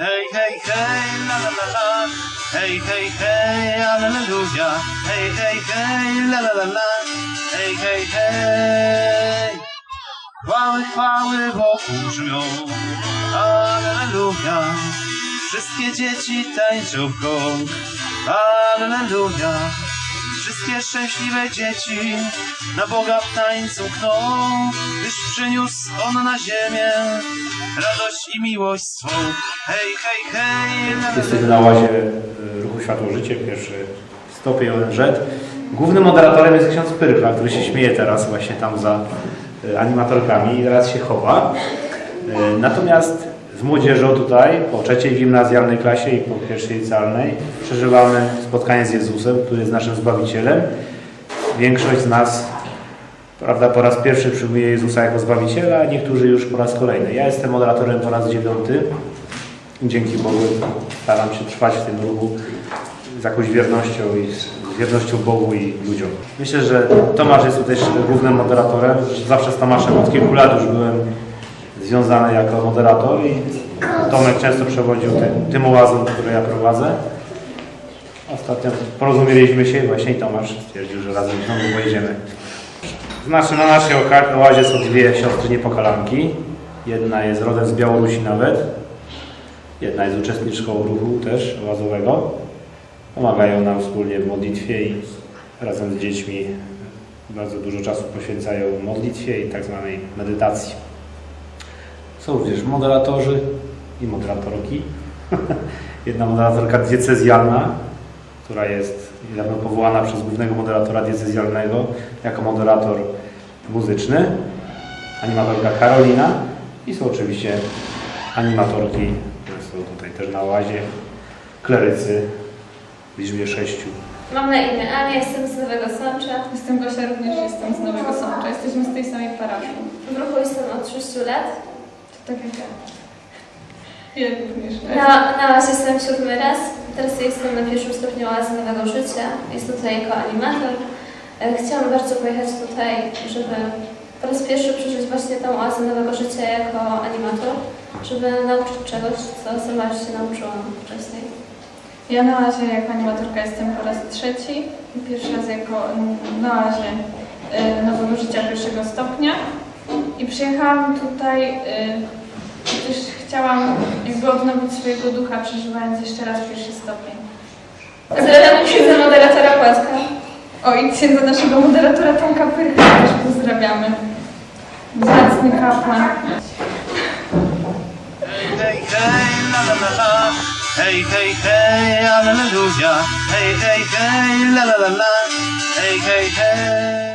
Hej, hej, hej, la la la la. Hej, hej, hej, alleluja. Hej, hej, hej, la la la la. Hej, hej, hej. Chwały, chwały wokół brzmią. Alleluja. Wszystkie dzieci tańczą w gong. Alleluja. Wszystkie szczęśliwe dzieci na Boga w tańcu kną, gdyż przyniósł On na ziemię radość i miłość swą. Hej, hej, hej. Jesteśmy na łazie y, ruchu Światło Życie, pierwszy stopień ONZ. Głównym moderatorem jest ksiądz Pyrkla, który się śmieje teraz właśnie tam za y, animatorkami i teraz się chowa. Y, Natomiast z młodzieżą tutaj, po trzeciej gimnazjalnej klasie i po pierwszej licealnej, przeżywamy spotkanie z Jezusem, który jest naszym Zbawicielem. Większość z nas prawda, po raz pierwszy przyjmuje Jezusa jako Zbawiciela, a niektórzy już po raz kolejny. Ja jestem moderatorem po raz dziewiąty. Dzięki Bogu staram się trwać w tym ruchu z jakąś wiernością i z wiernością Bogu i ludziom. Myślę, że Tomasz jest tutaj głównym moderatorem. Zawsze z Tomaszem od kilku lat już byłem związany jako moderator i Tomek często przewodził tym, tym oazą, które ja prowadzę. Ostatnio porozumieliśmy się i Tomasz stwierdził, że razem znowu pojedziemy. Znaczy na naszej oazie są dwie siostry niepokalanki. Jedna jest rodem z Białorusi nawet. Jedna jest uczestniczką ruchu też oazowego. Pomagają nam wspólnie w modlitwie i razem z dziećmi bardzo dużo czasu poświęcają modlitwie i tak zwanej medytacji. Są również moderatorzy i moderatorki. Jedna moderatorka diecezjalna, która jest niedawno powołana przez głównego moderatora diecezjalnego jako moderator muzyczny. Animatorka Karolina i są oczywiście animatorki, które są tutaj też na łazie, klerycy w liczbie sześciu. Mam na imię Ania, jestem z Nowego Sącza. Jestem Gosia, również jestem z Nowego Sącza. Jesteśmy z tej samej parafii. W ruchu jestem od 6 lat. To tak jak ja. Ja również. Na, na was jestem siódmy raz. Teraz jestem na pierwszym stopniu oazy Nowego Życia. Jestem tutaj jako animator. E, Chciałam bardzo pojechać tutaj, żeby po raz pierwszy przeżyć właśnie tą oazę Nowego Życia jako animator, żeby nauczyć czegoś, co sama już się nauczyłam wcześniej. Ja na razie jako animatorka jestem po raz trzeci. Pierwszy raz jako na razie y, Nowego Życia pierwszego stopnia. I przyjechałam tutaj, gdyż chciałam jakby odnowić swojego ducha, przeżywając jeszcze raz pierwszy stopień. Pozdrawiam księdza moderatora Płatka. O, i księdza naszego moderatora Tomka Pyrka też pozdrawiamy. Zacny kapłan. Hej, hej, hej, la la la la. Hej, hej, hej, alleluja. Hej, hej, hej, la la la la. Hej, hej, hej.